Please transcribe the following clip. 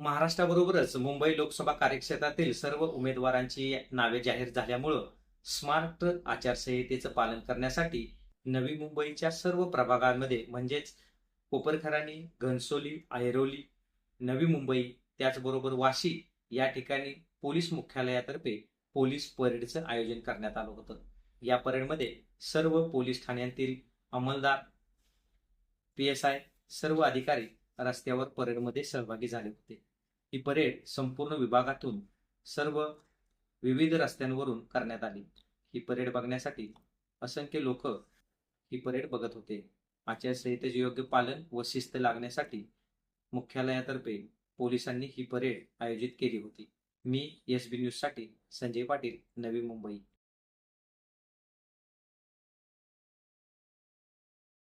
महाराष्ट्राबरोबरच मुंबई लोकसभा कार्यक्षेत्रातील सर्व उमेदवारांची नावे जाहीर झाल्यामुळं स्मार्ट आचारसंहितेचं पालन करण्यासाठी नवी मुंबईच्या सर्व प्रभागांमध्ये म्हणजेच कोपरखराणी घनसोली ऐरोली नवी मुंबई त्याचबरोबर वाशी या ठिकाणी पोलीस मुख्यालयातर्फे पोलीस परेडचं आयोजन करण्यात आलं होतं. या परेडमध्ये सर्व पोलीस ठाण्यांतील अंमलदार पी एस आय सर्व अधिकारी रस्त्यावर परेडमध्ये सहभागी झाले होते. ही परेड संपूर्ण विभागातून सर्व विविध रस्त्यांवरून करण्यात आली. ही परेड बघण्यासाठी असंख्य लोक ही परेड बघत होते. आचारसंहितेचे योग्य पालन व शिस्त लागण्यासाठी मुख्यालयातर्फे पोलिसांनी ही परेड आयोजित केली होती. मी एस बी न्यूजसाठी संजय पाटील नवी मुंबई.